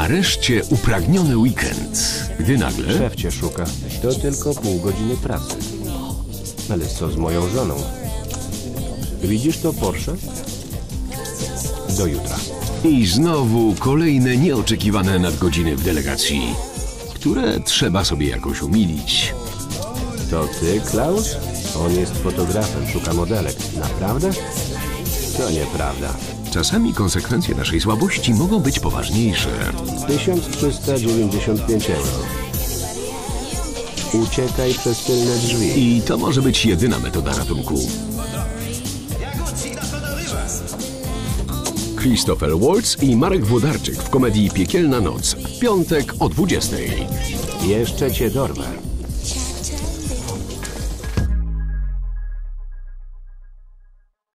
nareszcie upragniony weekend, gdy nagle... Szef cię szuka. To tylko pół godziny pracy. Ale co z moją żoną? Widzisz to Porsche? Do jutra. I znowu kolejne nieoczekiwane nadgodziny w delegacji, które trzeba sobie jakoś umilić. To ty, Klaus? On jest fotografem, szuka modelek. Naprawdę? To nieprawda. Czasami konsekwencje naszej słabości mogą być poważniejsze. 1395 euro. Uciekaj przez tylne drzwi. I to może być jedyna metoda ratunku. Christopher Waltz i Marek Włodarczyk w komedii Piekielna Noc w piątek o 20. Jeszcze cię dorwę.